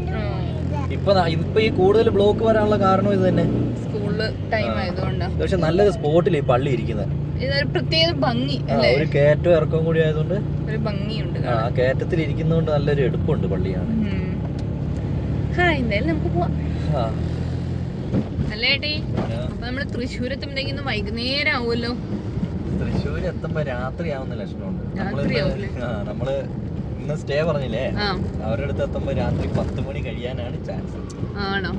Speaker 1: ഇപ്പൊ ഇപ്പൊ ഈ കൂടുതൽ ബ്ലോക്ക് വരാനുള്ള കാരണം ഇത് തന്നെ.
Speaker 3: സ്കൂളിൽ ടൈം ആയതുകൊണ്ടാ.
Speaker 1: പക്ഷെ നല്ലൊരു സ്പോട്ടിൽ ഈ പള്ളി ഇരിക്കുന്നത്
Speaker 3: ഇതൊരു പ്രത്യേക ഭംഗി
Speaker 1: ഒരു കയറ്റവും ഇറക്കവും കൂടി ആയതുകൊണ്ട്
Speaker 3: ഒരു ഭംഗിയുണ്ട്
Speaker 1: ആ കയറ്റത്തിൽ ഇരിക്കുന്നതുകൊണ്ട് നല്ലൊരു എടുപ്പുണ്ട് പള്ളിയാണ്.
Speaker 3: എന്തായാലും നമുക്ക് പോവാം.
Speaker 1: ആ.
Speaker 3: അല്ലേ ഏട്ടി?
Speaker 1: ആ.
Speaker 3: അപ്പൊ നമ്മൾ തൃശ്ശൂർ എത്തുമ്പോഴത്തേക്കും വൈകുന്നേരം ആവുമല്ലോ.
Speaker 1: തൃശ്ശൂർ എത്തുമ്പോ രാത്രിയാവുന്ന ലക്ഷണമുണ്ട്.
Speaker 3: നമ്മൾ?
Speaker 1: ഇന്ന് സ്റ്റേ പറഞ്ഞില്ലേ? അവരുടെ അടുത്ത് എത്തുമ്പോ രാത്രി പത്ത് മണി കഴിയാനാണ് ചാൻസ്
Speaker 3: ആണോ?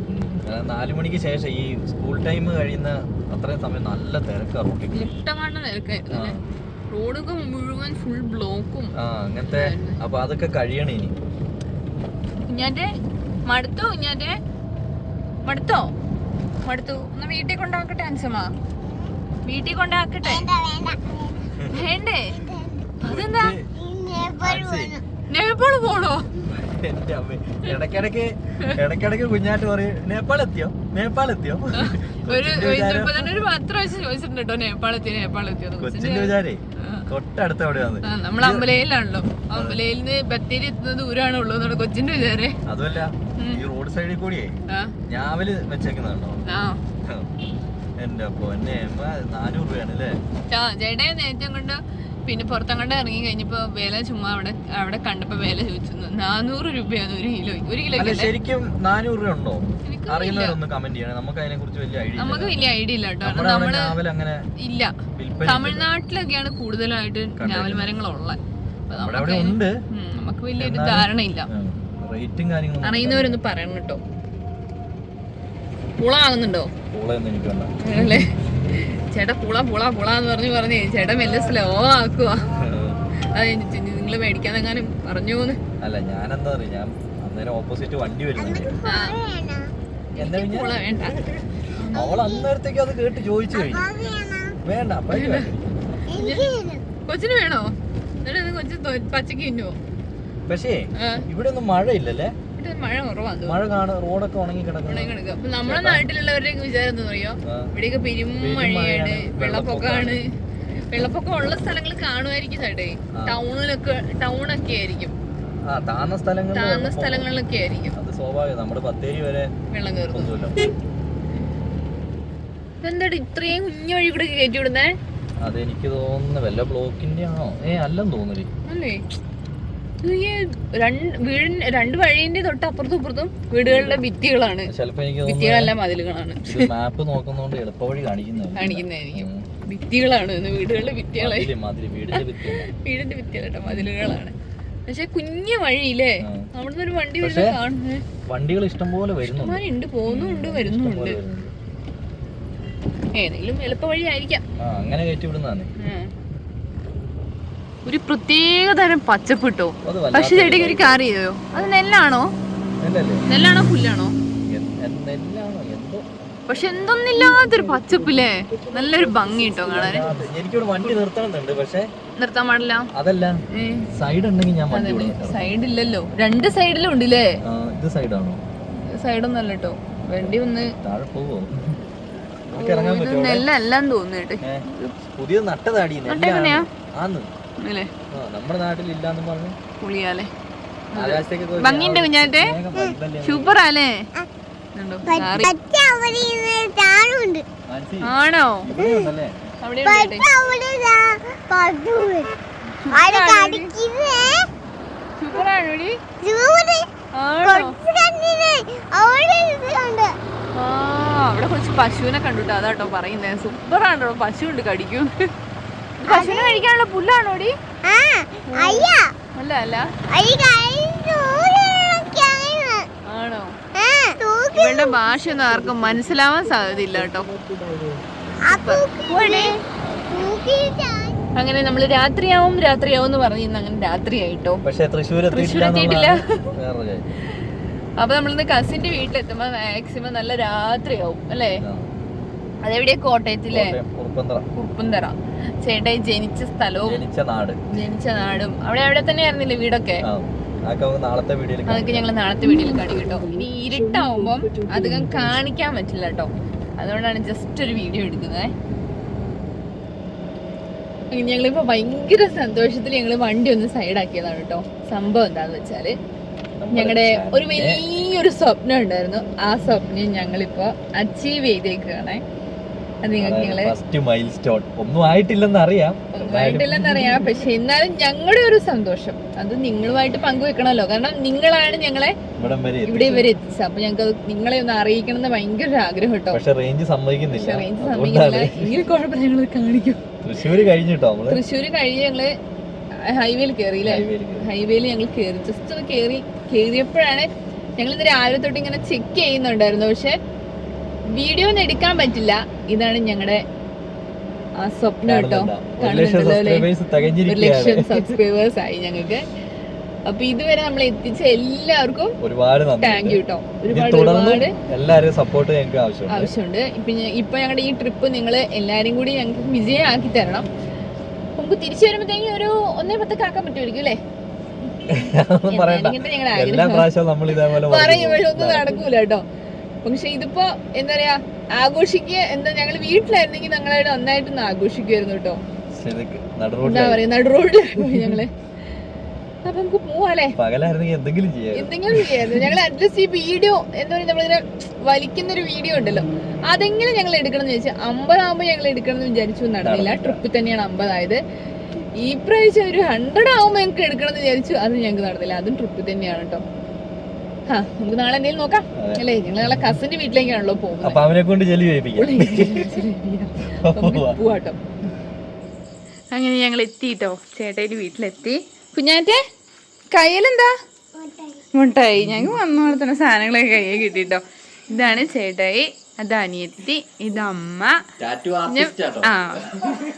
Speaker 1: നാലു മണിക്ക് ശേഷം ഈ സ്കൂൾ ടൈം കഴിയുന്ന അത്രയും സമയം നല്ല തിരക്കാ റോട്ടിൽ
Speaker 3: മുട്ടമാണ്ട റോഡൊക്കെ മുഴുവൻ ഫുൾ ബ്ലോക്കും
Speaker 1: ആ അങ്ങനത്തെ അപ്പൊ അതൊക്കെ കഴിയണേ ഇനി.
Speaker 3: കുഞ്ഞാറ്റെ മടുത്തോ കുഞ്ഞാന്റെ മടുത്തോ? മടുത്തു. ഒന്ന് വീട്ടിൽ കൊണ്ടാക്കട്ടെ അൻസമ്മ വീട്ടിൽ കൊണ്ടാക്കട്ടെ. വേണ്ടേ അതെന്താ? നേപ്പാൾ പോണോ?
Speaker 1: എന്റെ അമ്മ ഇടക്കിടക്ക് ഇടക്കിടക്ക് കുഞ്ഞാട്ട് പറയും നേപ്പാൾ എത്തിയോ നേപ്പാൾ എത്തിയോ
Speaker 3: ഒരു ഇപ്പൊ തന്നെ ഒരു പത്ത് പ്രാവശ്യം ചോദിച്ചിട്ടുണ്ട് കേട്ടോ നേപ്പാൾ എത്തിയോ നേപ്പാൾ എത്തിയോ
Speaker 1: കൊച്ചിന്റെ വിചാരേ തൊട്ടടുത്ത് എവിടെയാണ്
Speaker 3: നമ്മൾ അമ്പലയിലാണല്ലോ. അമ്പലയിൽ നിന്ന് ബത്തേരി എത്തുന്ന ദൂരമാണ് ഉള്ളൂ എന്നാണ് കൊച്ചിന്റെ വിചാരേ.
Speaker 1: അതുമല്ല ഈ റോഡ് സൈഡിൽ കൂടിയേ ഞാവൽ വെച്ചേക്കുന്നുണ്ടോ എന്റെ പൊന്നെ എന്നെ നാനൂറ് രൂപയാണ് അല്ലേ?
Speaker 3: ചേട്ടൻ നേരത്തെ കൊണ്ട് പിന്നെ പുറത്തങ്ങോട്ട് ഇറങ്ങി കഴിഞ്ഞപ്പോ വില ചുമ്മാ അവിടെ അവിടെ കണ്ടപ്പോ വില ചോദിച്ചു. നാനൂറ് രൂപയാണ് ഒരു കിലോ. ഒരു കിലോ
Speaker 1: ശരിക്കും നാനൂറ് രൂപ ഉണ്ടോ? അറിയുന്നവരൊന്ന് കമന്റ് ചെയ്യണം. നമുക്ക് അതിനെ കുറിച്ച് വലിയ ഐഡിയ
Speaker 3: നമുക്ക് വലിയ ഐഡിയ ഇല്ല കേട്ടോ.
Speaker 1: നമ്മൾ അങ്ങനെ
Speaker 3: ഇല്ല. തമിഴ്നാട്ടിലൊക്കെയാണ് കൂടുതലായിട്ട് ഞാവൽ മരങ്ങളുള്ളത് നമുക്ക് വലിയൊരു ധാരണയില്ല.
Speaker 1: റേറ്റും കാര്യങ്ങളും
Speaker 3: അറിയുന്നവരൊന്ന് പറയണം കേട്ടോ. പുളാകുന്നുണ്ടോ
Speaker 1: എനിക്ക് വേണ്ട
Speaker 3: അല്ലേ? ചേട്ടാ പുള പുള പുള എന്ന് പറഞ്ഞു പറഞ്ഞേ ചേട്ടൻ മെല്ലെ സ്ലോ ആക്കുക അതെ നിങ്ങൾ മേടിക്കാന്നെങ്ങാനും പറഞ്ഞു
Speaker 1: അല്ല ഞാനെന്താ പറയുക ഞാൻ അന്നേരം ഓപ്പോസിറ്റ് വണ്ടി വരുന്നുണ്ട്
Speaker 3: ആ.
Speaker 1: എന്താ
Speaker 3: എനിക്ക് പുള വേണ്ട.
Speaker 1: അവൾ അന്നേരത്തേക്ക് അത് കേട്ട് ചോദിച്ചു കഴിഞ്ഞു. വേണ്ട.
Speaker 3: കൊച്ചിന് വേണോ? എന്നിട്ട് കൊച്ചു പച്ചക്ക് തിന്നുവോ?
Speaker 1: പക്ഷേ ഇവിടെ ഒന്നും മഴയില്ലല്ലേ?
Speaker 3: ഇവിടെ മഴ
Speaker 1: കാണും റോഡൊക്കെ ഉണങ്ങി കിടക്കണം
Speaker 3: അപ്പൊ നമ്മുടെ നാട്ടിലുള്ളവരുടെ വിചാരം എന്താ അറിയോ? ഇവിടെയൊക്കെ പെരും
Speaker 1: പെരും
Speaker 3: മഴയാണ്
Speaker 1: മഴയാണ്,
Speaker 3: വെള്ളപ്പൊക്കമാണ്. വെള്ളപ്പൊക്കം ഉള്ള സ്ഥലങ്ങൾ കാണുമായിരിക്കും ചേട്ടേ. ടൗണിലൊക്കെ ടൗണൊക്കെ ആയിരിക്കും.
Speaker 1: താന്ന സ്ഥലങ്ങൾ താന്ന
Speaker 3: സ്ഥലങ്ങളിലൊക്കെ ആയിരിക്കും.
Speaker 1: അത് സ്വാഭാവികം. നമ്മുടെ ബത്തേരി വരെ
Speaker 3: വെള്ളം കയറുന്നത്
Speaker 1: ഒന്നുമില്ല.
Speaker 3: എന്താടി ഇത്രയും കുഞ്ഞു വഴി കൂടെ കയറ്റി വിടുന്നേ?
Speaker 1: അതെനിക്ക് തോന്നുന്നു വല്ല ബ്ലോക്കിന്റെ ആണോ ഏ അല്ലെന്ന് തോന്നുന്നു.
Speaker 3: അല്ലേ? ഇത് ഈ രണ്ട് വീടിന് രണ്ട് വഴീന്റെ തൊട്ട് അപ്പുറത്തും ഇപ്പുറത്തും വീടുകളുടെ ഭിത്തികളാണ്.
Speaker 1: ചിലപ്പോ എനിക്ക്
Speaker 3: ഭിത്തികളല്ല മതിലുകളാണ്.
Speaker 1: മാപ്പ് നോക്കുന്നോണ്ട് എളുപ്പവഴി കാണിക്കുന്നത്
Speaker 3: കാണിക്കുന്നതായിരിക്കും. ഭിത്തികളാണ് വീടുകളുടെ ഭിത്തികളെ.
Speaker 1: വീടിന്റെ
Speaker 3: ഭിത്തികളട്ടോ മതിലുകളാണ്. പക്ഷെ കുഞ്ഞു വഴിയില്ലേ. അവിടുന്ന് ഒരു വണ്ടി വരുന്നത് കാണുന്നത്?
Speaker 1: വണ്ടികൾ ഇഷ്ടംപോലെ വരുന്നുണ്ട്.
Speaker 3: പോകുന്നുണ്ട് വരുന്നുണ്ട്. ഏതെങ്കിലും എളുപ്പ വഴിയായിരിക്കാം
Speaker 1: ആയിരിക്കാം. അങ്ങനെ കയറ്റി വിടുന്നതാണ്.
Speaker 3: ഒരു പ്രത്യേക തരം പച്ചപ്പ് കിട്ടോ പക്ഷെ ചേട്ടിക്ക് ഒരു കാര്യം ചെയ്യോ അത് നെല്ലാണോ? നെല്ലാണോ പുല്ലാണോ? പക്ഷെ എന്തൊന്നില്ലാത്തൊരു പച്ചപ്പില്ലേ? നല്ലൊരു ഭംഗി കിട്ടോ കാണാൻ
Speaker 1: എനിക്കിവിടെ വണ്ടി നിർത്തണമെന്നുണ്ട് പക്ഷേ
Speaker 3: നിർത്താൻ പാടില്ല?
Speaker 1: അതല്ല സൈഡ് ഉണ്ടെങ്കിൽ ഞാൻ
Speaker 3: സൈഡ് ഇല്ലല്ലോ രണ്ട് സൈഡിലും ഉണ്ടല്ലേ
Speaker 1: ഇത് സൈഡാണോ?
Speaker 3: സൈഡൊന്നും അല്ല കേട്ടോ വണ്ടി ഒന്ന്
Speaker 1: താഴെ പോവോ?
Speaker 3: ഇത്
Speaker 1: പറ്റുമോ
Speaker 3: തോന്നുന്നുണ്ട്
Speaker 1: പുതിയ നട്ടതാടി? ആന്ന്.
Speaker 3: അല്ലേ?
Speaker 1: നമ്മുടെ നാട്ടിൽ ഇല്ലാന്ന് പറഞ്ഞു.
Speaker 3: പുളിയാലേ.
Speaker 1: ആകാശത്തേക്ക് പോയി
Speaker 3: ഭംഗിയുണ്ട് കുഞ്ഞാറ്റെ.
Speaker 1: മാനസി,
Speaker 3: ആണോ? അവിടെ കുറച്ച് പശുവിനെ കണ്ടുട്ടോ അതാട്ടോ പറയുന്നേ. സൂപ്പറാണോ പശു ഉണ്ട് കടിക്കും. പശുവിനെ കഴിക്കാനുള്ള പുല്ലാണോടി? അല്ല അല്ല. ആണോ? ഇവളുടെ ഭാഷ ഒന്നും ആർക്കും മനസ്സിലാവാൻ സാധ്യതയില്ല കേട്ടോ. അങ്ങനെ നമ്മൾ രാത്രിയാവും രാത്രിയാവും എന്ന് പറഞ്ഞു അങ്ങനെ രാത്രിയായിട്ടോ.
Speaker 1: പക്ഷേ തൃശ്ശൂർ
Speaker 3: തൃശ്ശൂർ
Speaker 1: എത്തിയിട്ടില്ല.
Speaker 3: അപ്പൊ നമ്മളിന്ന് കസിന്റെ വീട്ടിലെത്തുമ്പോ മാക്സിമം നല്ല രാത്രിയാവും അല്ലേ? അതെവിടെയാ? കോട്ടയത്തിലെ
Speaker 1: കോട്ടയം, കുറുപ്പന്തറ
Speaker 3: ചേട്ടൻ ചേട്ടായി ജനിച്ച സ്ഥലവും
Speaker 1: ജനിച്ച നാട്.
Speaker 3: ജനിച്ച നാടും. അവിടെ അവിടെ തന്നെ ആയിരുന്നില്ലേ വീടൊക്കെ?
Speaker 1: അതൊക്കെ നാളത്തെ വീഡിയോയിൽ
Speaker 3: അതൊക്കെ ഞങ്ങൾ നാളത്തെ വീഡിയോയിൽ കാണി കേട്ടോ. ഇനി ഇരുട്ടാവുമ്പം അധികം കാണിക്കാൻ പറ്റില്ല കേട്ടോ. അതുകൊണ്ടാണ് ജസ്റ്റ് ഒരു വീഡിയോ എടുക്കുന്നത് ഞങ്ങളിപ്പോ ഭയങ്കര സന്തോഷത്തിൽ ഞങ്ങൾ വണ്ടി ഒന്ന് സൈഡാക്കിയതാണ് കേട്ടോ. സംഭവം എന്താന്ന് വെച്ചാൽ ഞങ്ങളുടെ ഒരു വലിയൊരു സ്വപ്നം ഉണ്ടായിരുന്നു. ആ സ്വപ്നം ഞങ്ങളിപ്പോ അച്ചീവ് ഞങ്ങൾ
Speaker 1: ഫസ്റ്റ് മൈൽ സ്റ്റോൺ ഒന്നും ആയിട്ടില്ലെന്ന് അറിയാം.
Speaker 3: ആയിട്ടില്ലെന്നറിയാം പക്ഷെ എന്നാലും ഞങ്ങളുടെ ഒരു സന്തോഷം. അത് നിങ്ങളുമായിട്ട് പങ്കുവെക്കണമല്ലോ. കാരണം നിങ്ങളാണ് ഞങ്ങളെ
Speaker 1: ഇവിടം വരെ
Speaker 3: എത്തിച്ചത്. അപ്പൊ ഞങ്ങൾക്ക് അത് നിങ്ങളെ ഒന്ന് അറിയിക്കണം എന്ന് ഭയങ്കര ഒരു ആഗ്രഹം കേട്ടോ.
Speaker 1: പക്ഷെ റേഞ്ച് സമ്മതിക്കുന്നില്ല.
Speaker 3: റേഞ്ച് സമ്മതിക്കുന്നില്ല. എങ്കിലും കുഴപ്പമില്ല ഞങ്ങൾ കാണിക്കും.
Speaker 1: തൃശ്ശൂര് കഴിഞ്ഞിട്ടോ
Speaker 3: തൃശ്ശൂര് കഴിഞ്ഞ് ഞങ്ങൾ ഹൈവേയിൽ കയറിയില്ലേ
Speaker 1: ഹൈവേയിൽ
Speaker 3: ഹൈവേയിൽ ഞങ്ങൾ കയറി ജസ്റ്റ് ഒന്ന് കയറി കയറിയപ്പോഴാണ് ഞങ്ങൾ ഇന്ന് രാവിലെ തൊട്ട് ഇങ്ങനെ ചെക്ക് ചെയ്യുന്നുണ്ടായിരുന്നു. പക്ഷെ വീഡിയോ ഒന്നും എടുക്കാൻ പറ്റില്ല. ഇതാണ് ഞങ്ങളുടെ ആ സ്വപ്നം കേട്ടോ?
Speaker 1: ഒരു ലക്ഷം സബ്സ്ക്രൈബേഴ്സ്
Speaker 3: ആയി ഞങ്ങൾക്ക് അപ്പൊ ഇതുവരെ നമ്മൾ എത്തിച്ച എല്ലാവർക്കും
Speaker 1: ഒരുപാട്
Speaker 3: താങ്ക് യു കേട്ടോ ഒരുപാട് ഒരുപാട്
Speaker 1: എല്ലാവരും സപ്പോർട്ട് ഞങ്ങൾക്ക് ആവശ്യമുണ്ട്.
Speaker 3: ആവശ്യമുണ്ട്. ഇപ്പൊ ഇപ്പൊ ഞങ്ങളുടെ ഈ ട്രിപ്പ് നിങ്ങൾ എല്ലാരും കൂടി ഞങ്ങൾക്ക് വിജയമാക്കി തരണം. നമുക്ക് തിരിച്ചു വരുമ്പോഴത്തേക്കും ഒരു ഒന്നേ പത്തൊക്കെ ആക്കാൻ പറ്റുമായിരിക്കും അല്ലേ? [laughs]
Speaker 1: പറയുമ്പോഴൊന്നും പറയണ്ട. എല്ലാ പ്രാവശ്യവും നമ്മൾ ഇതേപോലെ
Speaker 3: പറയും പക്ഷെ ഒന്നും
Speaker 1: നടക്കും.
Speaker 3: നടക്കൂല കേട്ടോ. പക്ഷെ ഇതിപ്പോ എന്താ പറയാ ആഘോഷിക്കുക എന്താ ഞങ്ങൾ വീട്ടിലായിരുന്നെങ്കിൽ ഞങ്ങളായിട്ട് നന്നായിട്ടൊന്ന് ആഘോഷിക്കുമായിരുന്നു കേട്ടോ. എന്താ പറയാ നടു റോഡിലായിരുന്നു ഞങ്ങൾ. അപ്പൊ നമുക്ക് പോവാല്ലേ?
Speaker 1: എന്തെങ്കിലും ചെയ്യാം
Speaker 3: എന്തെങ്കിലും ചെയ്യായിരുന്നു ഞങ്ങൾ അറ്റ്ലീസ്റ്റ് ഈ വീഡിയോ എന്താ പറയുക നമ്മളിങ്ങനെ വലിക്കുന്ന ഒരു വീഡിയോ ഉണ്ടല്ലോ. അതെങ്കിലും ഞങ്ങൾ എടുക്കണം എന്ന് ചോദിച്ചാൽ അമ്പതാകുമ്പോൾ ഞങ്ങൾ എടുക്കണം എന്ന് വിചാരിച്ചു. നടന്നില്ല. ട്രിപ്പിൽ തന്നെയാണ് അമ്പതായത്. ഈ പ്രാവശ്യം ഒരു ഹൺഡ്രഡ് ആകുമ്പോൾ ഞങ്ങൾക്ക് എടുക്കണം എന്ന് വിചാരിച്ചു. അത് ഞങ്ങൾക്ക് നടന്നില്ല. അതും ട്രിപ്പിൽ തന്നെയാണ് കേട്ടോ. നമുക്ക് നാളെ എന്തെങ്കിലും നോക്കാം. അല്ലേ ഞങ്ങൾ നാളെ കസിന്റെ വീട്ടിലേക്കാണല്ലോ പോകുന്നത്.
Speaker 1: അപ്പൊ അവനെ കൊണ്ട് ജലി
Speaker 3: പോവാട്ടോ അങ്ങനെ ഞങ്ങൾ എത്തിട്ടോ ചേട്ടായിട്ട് വീട്ടിലെത്തി. കുഞ്ഞാറ്റെ കയ്യിലെന്താ? മുട്ടായി. ഞങ്ങൾ വന്നോടെ തന്നെ സാധനങ്ങളൊക്കെ കയ്യിൽ കിട്ടിട്ടോ. ഇതാണ് ചേട്ടായി അത് അനിയത്തി ഇത് അമ്മ. പിന്നെ ആ.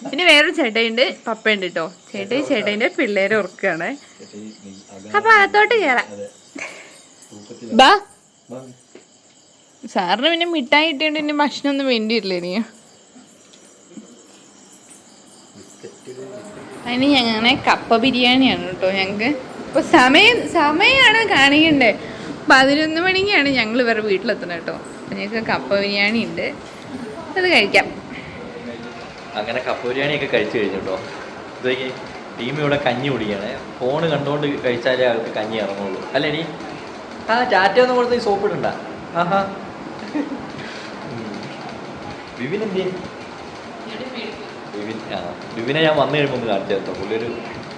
Speaker 3: പിന്നെ വേറൊരു ചേട്ടായിണ്ട് പപ്പയുണ്ട് കേട്ടോ ചേട്ടായി ചേട്ടായിന്റെ പിള്ളേരെ ഉറക്കാണ് അപ്പൊ അകത്തോട്ട് കേറാം ബാ. സാറിന് പിന്നെ മിഠായി കിട്ടിയോണ്ട് പിന്നെ ഭക്ഷണം ഒന്നും വേണ്ടിയിട്ടില്ല ഇനി. അതിന് ഞങ്ങനെ കപ്പ ബിരിയാണിയാണ് കേട്ടോ ഞങ്ങൾക്ക് ഇപ്പൊ സമയം സമയമാണ് കാണിക്കണ്ടേ. പതിനൊന്ന് മണിക്കാണ് ഞങ്ങൾ ഇവരുടെ വീട്ടിലെത്തുന്നത് കേട്ടോ. അപ്പൊ ഞങ്ങൾക്ക് കപ്പ ബിരിയാണി ഉണ്ട്. അത് കഴിക്കാം.
Speaker 1: അങ്ങനെ കപ്പ ബിരിയാണി ഒക്കെ കഴിച്ചു കഴിഞ്ഞു കേട്ടോ. ഇതൊക്കെ ടീം ഇവിടെ കഞ്ഞി കുടിക്കുകയാണ്. ഫോണ് കണ്ടുകൊണ്ട് കഴിച്ചാലേ അവർക്ക് കഞ്ഞി ഇറങ്ങുള്ളൂ. അല്ലേ നീ? ആ ചാറ്റ ഒന്നും കൊടുത്ത് സോപ്പ് ഇടണ്ട. ആഹാ. ഉം. വിപിൻ എന്ത് ചെയ്യും? വിപിൻ ആ വിപിനെ ഞാൻ വന്നു കഴിയുമ്പോൾ ഒന്ന് കാണിച്ചു തരത്തോ പുള്ളി ഒരു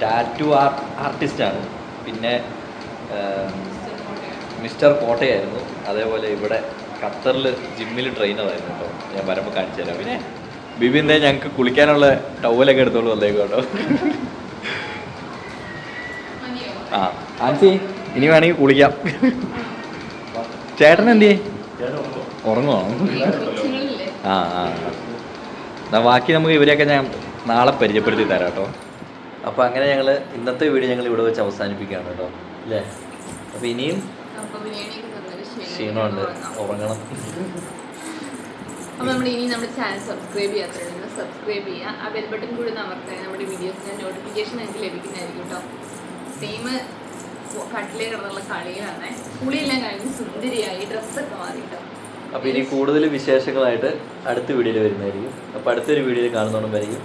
Speaker 1: ടാറ്റു ആർട്ടിസ്റ്റ് ആർട്ടിസ്റ്റാണ് പിന്നെ മിസ്റ്റർ കോട്ടയായിരുന്നു. അതേപോലെ ഇവിടെ ഖത്തറിൽ ജിമ്മിൽ ട്രെയിനറായിരുന്നു കേട്ടോ. ഞാൻ വരുമ്പോൾ കാണിച്ചു തരാം. പിന്നെ ബിബിന്റെ ഞങ്ങൾക്ക് കുളിക്കാനുള്ള ടവലൊക്കെ എടുത്തോളൂ വന്നേക്കോട്ടോ കേട്ടോ ആ ആൻസി? ഇനി വേണമെങ്കിൽ കുളിക്കാം ചേട്ടൻ എന്ത് ഉറങ്ങോ ഉറങ്ങുവാണോ ആ ആ. എന്നാ ബാക്കി നമുക്ക് ഇവരെയൊക്കെ ഞാൻ നാളെ പരിചയപ്പെടുത്തി തരാം കേട്ടോ. അപ്പോൾ അങ്ങനെ ഞങ്ങൾ ഇന്നത്തെ വീഡിയോ ഞങ്ങൾ ഇവിടെ വെച്ച് അവസാനിപ്പിക്കുകയാണ് കേട്ടോ. അല്ലേ? അപ്പോൾ ഇനിയും ക്ഷീണമുണ്ട്. ഉറങ്ങണം.
Speaker 3: അപ്പോൾ നമ്മൾ ഇനി നമ്മുടെ ചാനൽ സബ്സ്ക്രൈബ് ചെയ്യാത്തവരുണ്ടെങ്കിൽ സബ്സ്ക്രൈബ് ചെയ്യുക. ആ ബെൽ ബട്ടൺ കൂടി അമർത്താൻ നമ്മുടെ വീഡിയോസിന്റെ നോട്ടിഫിക്കേഷൻ എനിക്ക് ലഭിക്കുന്നതായിരിക്കും കേട്ടോ. ടീം കട്ടിലേ കിടന്നുള്ള കളിയിലാണ്. കുളിയെല്ലാം കഴിഞ്ഞ് സുന്ദരിയായി ഡ്രസ്സൊക്കെ
Speaker 1: അപ്പോൾ ഇനി കൂടുതൽ വിശേഷങ്ങളായിട്ട് അടുത്ത വീഡിയോയിൽ വരുന്നതായിരിക്കും. അപ്പൊ അടുത്തൊരു വീഡിയോയിൽ കാണുന്നോണ്ടും വരികയും